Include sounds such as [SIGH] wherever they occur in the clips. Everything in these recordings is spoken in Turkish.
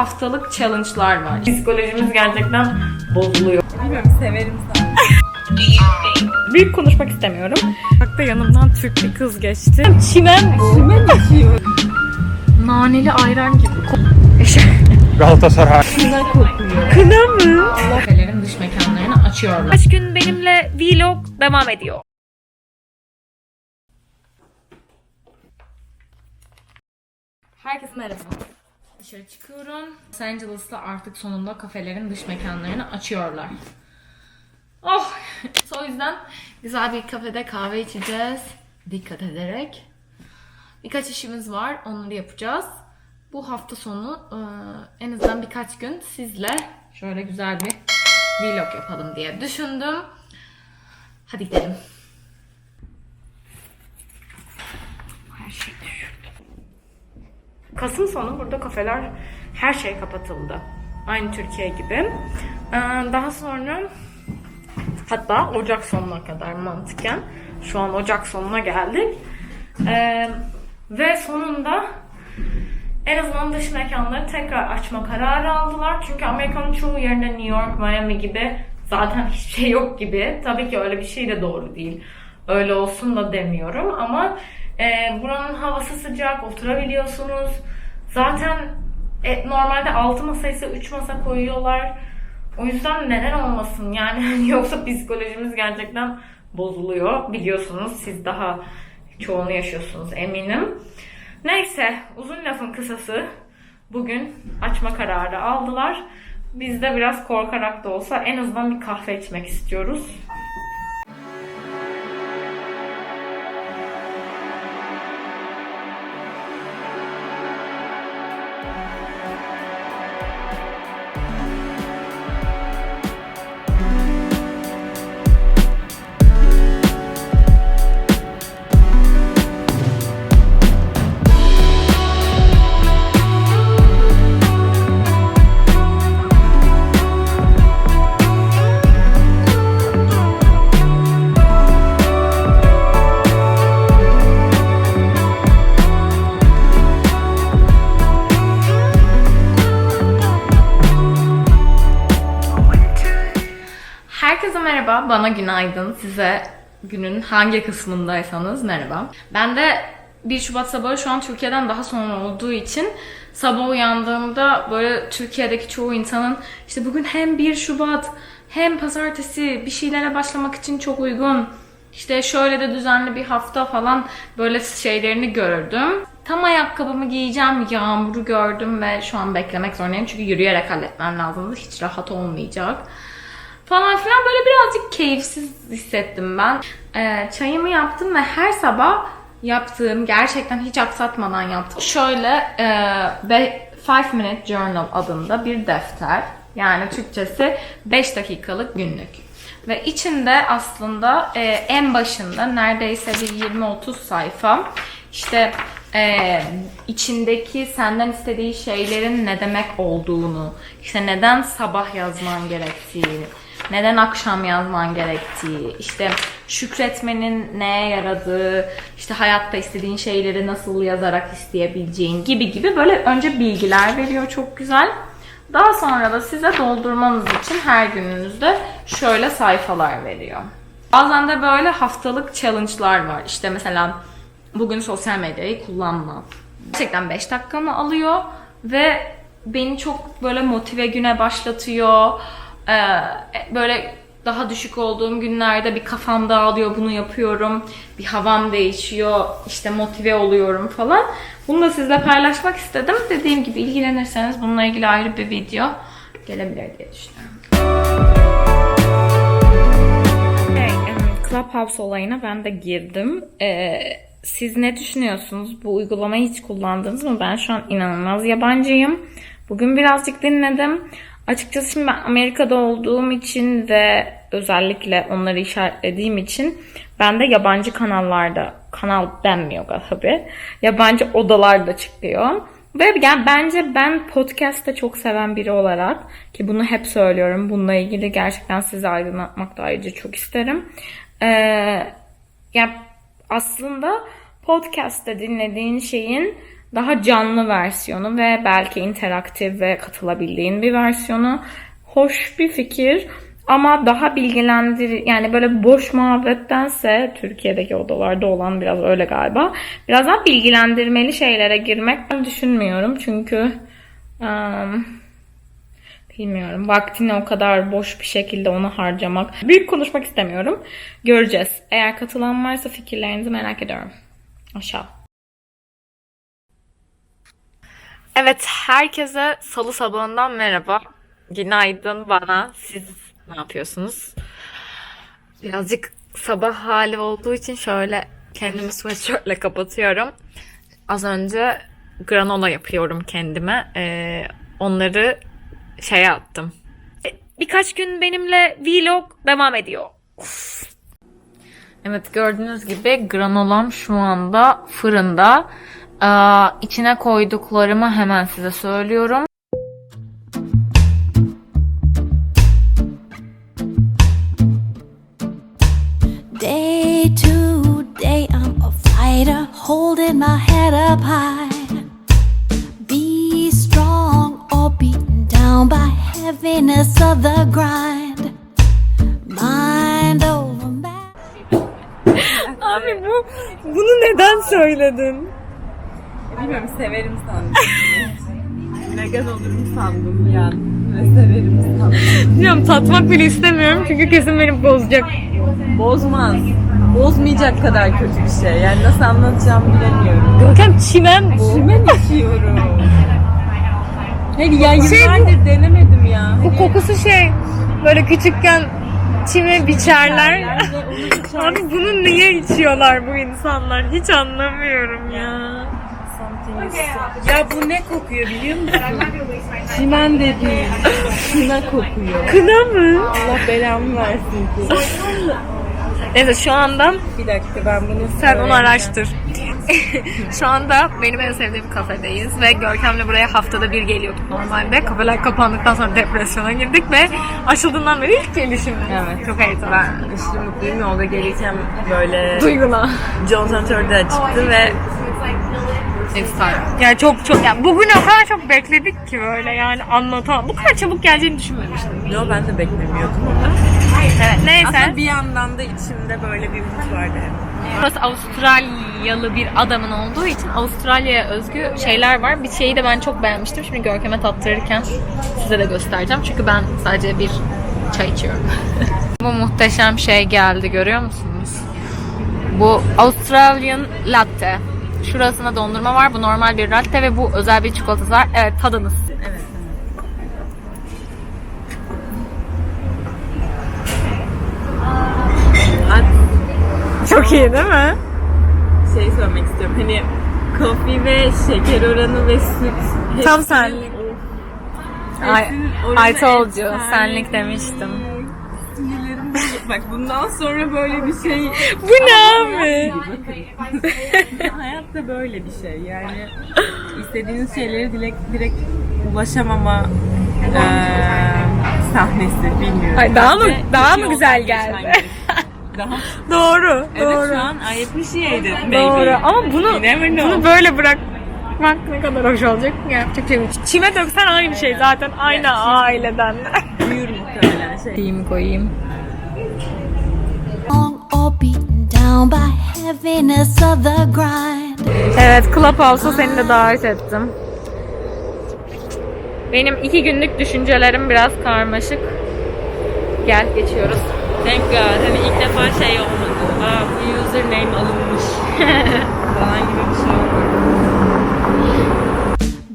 haftalık challenge'lar var. Psikolojimiz gerçekten bozuluyor. Bilmiyorum severim zaten. Büyük konuşmak istemiyorum. Bak da yanımdan Türk bir kız geçti. Çimen bu. Kime geçiyor? Naneli ayran gibi. Galatasaray. Kına kokuyor. Kına mı? Kafelerin dış mekanlarını açıyorlar. Kaç gün benimle vlog devam ediyor. Herkese merhaba. Dışarı çıkıyorum. Los Angeles'ta artık sonunda kafelerin dış mekanlarını açıyorlar. Oh! o yüzden güzel bir kafede kahve içeceğiz. Dikkat ederek. Birkaç işimiz var. Onları yapacağız. Bu hafta sonu e, en azından birkaç gün sizle şöyle güzel bir vlog yapalım diye düşündüm. Hadi gidelim. Her şey düşürdüm. Kasım sonu burada kafeler her şey kapatıldı. Aynı Türkiye gibi. Ee, Daha sonra hatta Ocak sonuna kadar mantıken şu an Ocak sonuna geldik. Ee, ve sonunda en azından dış mekanları tekrar açma kararı aldılar. Çünkü Amerika'nın çoğu yerinde New York, Miami gibi zaten [LAUGHS] hiçbir şey yok gibi. Tabii ki öyle bir şey de doğru değil. Öyle olsun da demiyorum ama e, buranın havası sıcak, oturabiliyorsunuz. Zaten e, normalde 6 masa ise 3 masa koyuyorlar. O yüzden neden olmasın yani [LAUGHS] yoksa psikolojimiz gerçekten bozuluyor. Biliyorsunuz siz daha çoğunu yaşıyorsunuz eminim. Neyse uzun lafın kısası bugün açma kararı aldılar. Biz de biraz korkarak da olsa en azından bir kahve içmek istiyoruz. Bana günaydın. Size günün hangi kısmındaysanız merhaba. Ben de 1 Şubat sabahı şu an Türkiye'den daha sonra olduğu için sabah uyandığımda böyle Türkiye'deki çoğu insanın işte bugün hem 1 Şubat hem pazartesi bir şeylere başlamak için çok uygun. İşte şöyle de düzenli bir hafta falan böyle şeylerini gördüm. Tam ayakkabımı giyeceğim, yağmuru gördüm ve şu an beklemek zorundayım. Çünkü yürüyerek halletmem lazımdı. Hiç rahat olmayacak falan filan böyle birazcık keyifsiz hissettim ben. Ee, çayımı yaptım ve her sabah yaptığım gerçekten hiç aksatmadan yaptım. Şöyle 5 Minute Journal adında bir defter. Yani Türkçesi 5 dakikalık günlük. Ve içinde aslında e, en başında neredeyse bir 20-30 sayfa işte e, içindeki senden istediği şeylerin ne demek olduğunu, işte neden sabah yazman gerektiğini, neden akşam yazman gerektiği, işte şükretmenin neye yaradığı, işte hayatta istediğin şeyleri nasıl yazarak isteyebileceğin gibi gibi böyle önce bilgiler veriyor çok güzel. Daha sonra da size doldurmanız için her gününüzde şöyle sayfalar veriyor. Bazen de böyle haftalık challenge'lar var. İşte mesela bugün sosyal medyayı kullanma. Gerçekten 5 dakikamı alıyor ve beni çok böyle motive güne başlatıyor. Ee, böyle daha düşük olduğum günlerde bir kafam dağılıyor bunu yapıyorum. Bir havam değişiyor. işte motive oluyorum falan. Bunu da sizle paylaşmak istedim. Dediğim gibi ilgilenirseniz bununla ilgili ayrı bir video gelebilir diye düşünüyorum. Hey, Clubhouse olayına ben de girdim. Ee, siz ne düşünüyorsunuz? Bu uygulamayı hiç kullandınız mı? Ben şu an inanılmaz yabancıyım. Bugün birazcık dinledim. Açıkçası şimdi ben Amerika'da olduğum için ve özellikle onları işaretlediğim için ben de yabancı kanallarda, kanal denmiyor tabii, yabancı odalarda çıkıyor. Ve yani bence ben podcast'te çok seven biri olarak ki bunu hep söylüyorum. Bununla ilgili gerçekten size aydınlatmak da ayrıca çok isterim. Ee, yani aslında podcast'te dinlediğin şeyin daha canlı versiyonu ve belki interaktif ve katılabildiğin bir versiyonu. Hoş bir fikir ama daha bilgilendir yani böyle boş muhabbettense Türkiye'deki odalarda olan biraz öyle galiba. Biraz daha bilgilendirmeli şeylere girmek düşünmüyorum çünkü ım, bilmiyorum vaktini o kadar boş bir şekilde onu harcamak. Büyük konuşmak istemiyorum. Göreceğiz. Eğer katılan varsa fikirlerinizi merak ediyorum. Aşağı. Evet, herkese salı sabahından merhaba. Günaydın bana. Siz ne yapıyorsunuz? Birazcık sabah hali olduğu için şöyle kendimi sweatshirtle kapatıyorum. Az önce granola yapıyorum kendime. Ee, onları şeye attım. E, Birkaç gün benimle vlog devam ediyor. Evet gördüğünüz gibi granolam şu anda fırında. Aa, içine koyduklarımı hemen size söylüyorum. Day to day, I'm a fighter, holding my head up high. Be strong or beaten down by heaviness of the grind. Mind over matter. Abi bu bunu neden söyledin? Bilmiyorum severim sandım. [LAUGHS] Vegan olurum sandım bir an. Ve severim sandım. Bilmiyorum tatmak bile istemiyorum çünkü kesin beni bozacak. Bozmaz. Bozmayacak kadar kötü bir şey. Yani nasıl anlatacağımı bilemiyorum. Görkem çimen bu. Kime içiyorum? Hayır ya Şey yıllardır denemedim ya. Bu kokusu şey böyle küçükken çime biçerler. Yani [LAUGHS] Abi bunu niye içiyorlar bu insanlar? Hiç anlamıyorum ya. Ya bu ne kokuyor biliyor musun? Çimen de değil. Kına kokuyor. Kına mı? Allah belamı versin ki. Neyse şu anda Bir dakika ben bunu sen onu araştır. [LAUGHS] şu anda benim en sevdiğim kafedeyiz ve Görkem'le buraya haftada bir geliyorduk normalde. Kafeler kapandıktan sonra depresyona girdik ve açıldığından beri ilk gelişim. Evet. Çok heyecanlı. İşte mutluyum yolda gelirken böyle Duygula. John Santor'da çıktı ve Efsane. Yani çok çok yani bugün o kadar çok bekledik ki böyle yani anlatamam. Bu kadar çabuk geleceğini düşünmemiştim. yo ben de beklemiyordum. Evet neyse. Aslında bir yandan da içimde böyle bir umut vardı. Burası Avustralyalı bir adamın olduğu için Avustralya'ya özgü şeyler var. Bir şeyi de ben çok beğenmiştim. Şimdi Görkem'e tattırırken size de göstereceğim. Çünkü ben sadece bir çay içiyorum. [LAUGHS] Bu muhteşem şey geldi görüyor musunuz? Bu Australian Latte. Şurasında dondurma var. Bu normal bir latte ve bu özel bir çikolatası var. Evet tadınız. Evet. Çok iyi değil mi? Şey söylemek istiyorum. Hani kofi ve şeker oranı ve süt. Tam senlik. Of. I, told you. Senlik demiştim. Bak bundan sonra böyle bir şey Bu ne abi? Hayatta [LAUGHS] böyle bir şey yani istediğiniz şeylere direkt, direkt ulaşamama eee, sahnesi bilmiyorum. Ay, daha mı- Bence daha kötü mı güzel yoldan geldi? geçmen gerekiyor. [LAUGHS] Daha Doğru. evet doğru. şu an I appreciate it baby. Doğru. Ama bunu You never know. bunu böyle bırakmak ne kadar hoş olacak. Yapacak şey yok. Çime döksen aynı şey zaten. Aynı aileden. Büyür muhtemelen şey. Koyayım koyayım. Down by heaviness of the grind. Evet Clubhouse'a seni de davet ettim. Benim iki günlük düşüncelerim biraz karmaşık. Gel geçiyoruz. Thank God. Hani ilk defa şey olmadı. Aa bu username alınmış. [LAUGHS] falan gibi bir şey olmadı.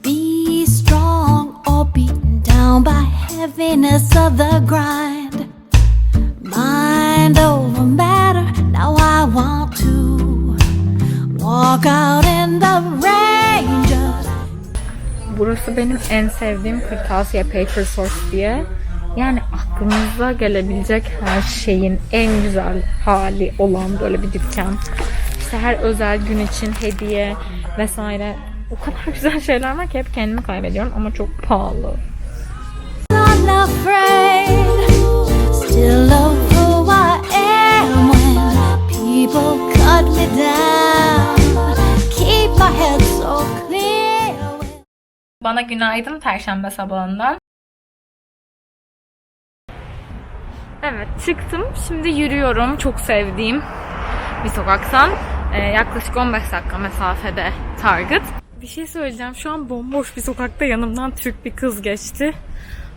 Be strong or beaten down by heaviness of the grind. Walk out in the rain. Just Burası benim en sevdiğim kırtasiye Paper Source diye. Yani aklınıza gelebilecek her şeyin en güzel hali olan böyle bir dükkan. İşte her özel gün için hediye vesaire. O kadar [LAUGHS] güzel şeyler var ki hep kendimi kaybediyorum ama çok pahalı. people cut me down. Bana günaydın perşembe sabahından. Evet çıktım. Şimdi yürüyorum. Çok sevdiğim bir sokaktan. Ee, yaklaşık 15 dakika mesafede Target. Bir şey söyleyeceğim. Şu an bomboş bir sokakta yanımdan Türk bir kız geçti.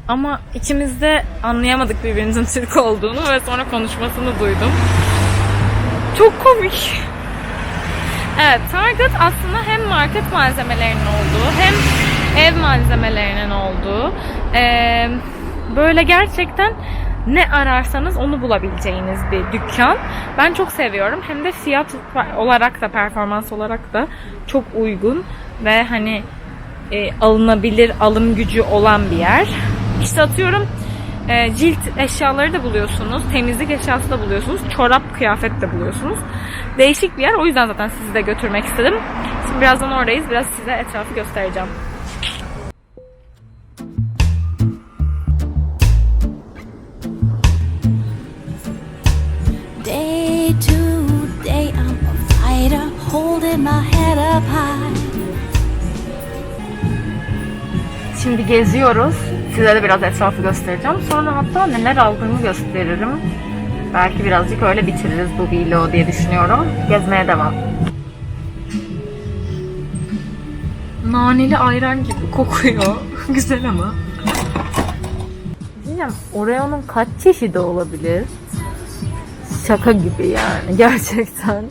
Ama ikimiz de anlayamadık birbirimizin Türk olduğunu ve sonra konuşmasını duydum. Çok komik. Evet, Target aslında hem market malzemelerinin olduğu hem ev malzemelerinin olduğu eee, böyle gerçekten ne ararsanız onu bulabileceğiniz bir dükkan. Ben çok seviyorum. Hem de fiyat olarak da performans olarak da çok uygun ve hani e, alınabilir alım gücü olan bir yer. İşte atıyorum e, cilt eşyaları da buluyorsunuz. Temizlik eşyası da buluyorsunuz. Çorap, kıyafet de buluyorsunuz. Değişik bir yer. O yüzden zaten sizi de götürmek istedim. Şimdi birazdan oradayız. Biraz size etrafı göstereceğim. Day to day, I'm a fighter, holding my head up high. Şimdi geziyoruz. Size de biraz etrafı göstereceğim. Sonra hatta neler aldığımı gösteririm. Belki birazcık öyle bitiririz bu vlog diye düşünüyorum. Gezmeye devam. Naneli ayran gibi kokuyor. [LAUGHS] Güzel ama. Diyeceğim Oreo'nun kaç çeşidi olabilir? Şaka gibi yani [LAUGHS] gerçekten.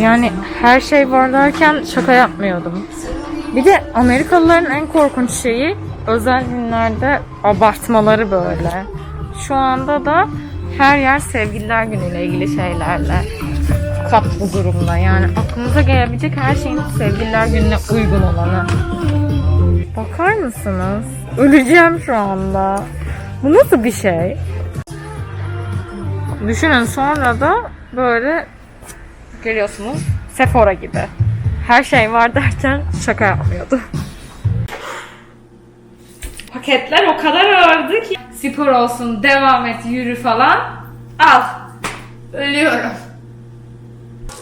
Yani her şey var derken şaka yapmıyordum. Bir de Amerikalıların en korkunç şeyi özel günlerde abartmaları böyle. Şu anda da her yer sevgililer günüyle ilgili şeylerle kaplı durumda. Yani aklınıza gelebilecek her şeyin sevgililer gününe uygun olanı. Bakar mısınız? Öleceğim şu anda. Bu nasıl bir şey? Düşünün sonra da böyle Görüyorsunuz Sephora gibi. Her şey var derken şaka yapmıyordu. Paketler o kadar ağırdı ki. Spor olsun, devam et, yürü falan. Al. Ölüyorum.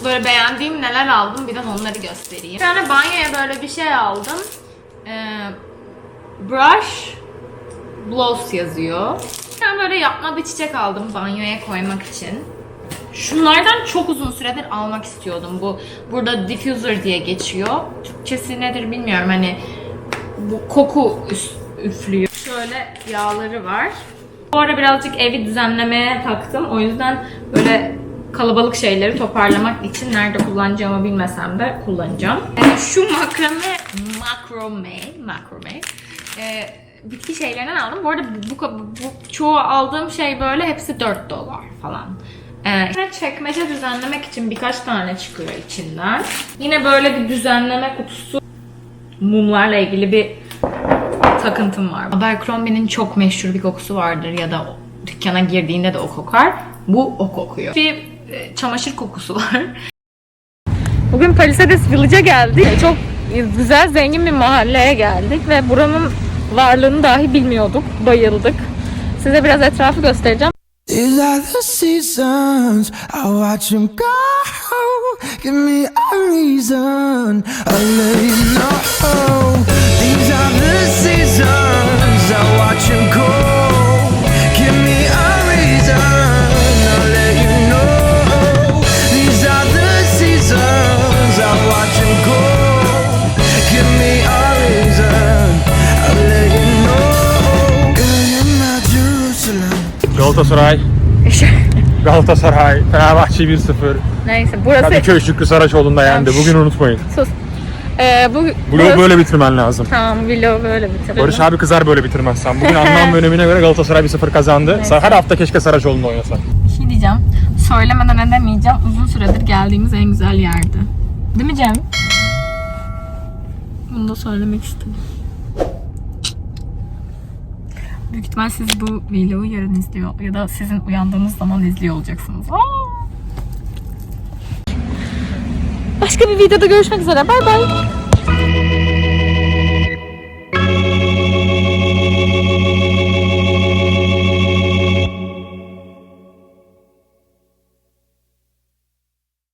Böyle beğendiğim neler aldım bir de onları göstereyim. Bir tane banyoya böyle bir şey aldım. Ee, brush Blows yazıyor. Tane böyle yapma bir çiçek aldım banyoya koymak için. Şunlardan çok uzun süredir almak istiyordum. Bu burada diffuser diye geçiyor. Türkçesi nedir bilmiyorum. Hani bu koku üflüyor. Şöyle yağları var. Bu ara birazcık evi düzenlemeye taktım. O yüzden böyle kalabalık şeyleri toparlamak için nerede kullanacağımı bilmesem de kullanacağım. Yani şu makrame, makrome, makrome e, bitki şeylerinden aldım. Bu arada bu, bu, bu çoğu aldığım şey böyle hepsi 4 dolar falan. Ee, çekmece düzenlemek için birkaç tane çıkıyor içinden. Yine böyle bir düzenleme kutusu mumlarla ilgili bir takıntım var. Abercrombie'nin çok meşhur bir kokusu vardır ya da dükkana girdiğinde de o kokar. Bu o kokuyor. Bir e, çamaşır kokusu [LAUGHS] var. Bugün Palisades Village'a geldik. Çok güzel, zengin bir mahalleye geldik ve buranın varlığını dahi bilmiyorduk. Bayıldık. Size biraz etrafı göstereceğim. These are the seasons. I watch them go. Give me a reason. I'll let you know. These are the seasons. I watch them go. Galatasaray. [LAUGHS] Galatasaray. Fenerbahçe 1-0. Neyse burası Kadıköy Şükrü Saraçoğlu'nda yendi. Bugün unutmayın. sus. Ee, bu Vlogu burası- böyle bitirmen lazım. Tamam vlog böyle bitirelim. Barış abi kızar böyle bitirmezsen. Bugün [LAUGHS] anlam ve önemine göre Galatasaray 1-0 kazandı. Her hafta keşke Saraçoğlu'nda oynasa. Bir şey diyeceğim. Söylemeden edemeyeceğim. Uzun süredir geldiğimiz en güzel yerdi. Değil mi Cem? Bunu da söylemek istedim. Büyük ihtimal siz bu vlogu yarın izliyor ya da sizin uyandığınız zaman izliyor olacaksınız. Aa! Başka bir videoda görüşmek üzere. Bay bay.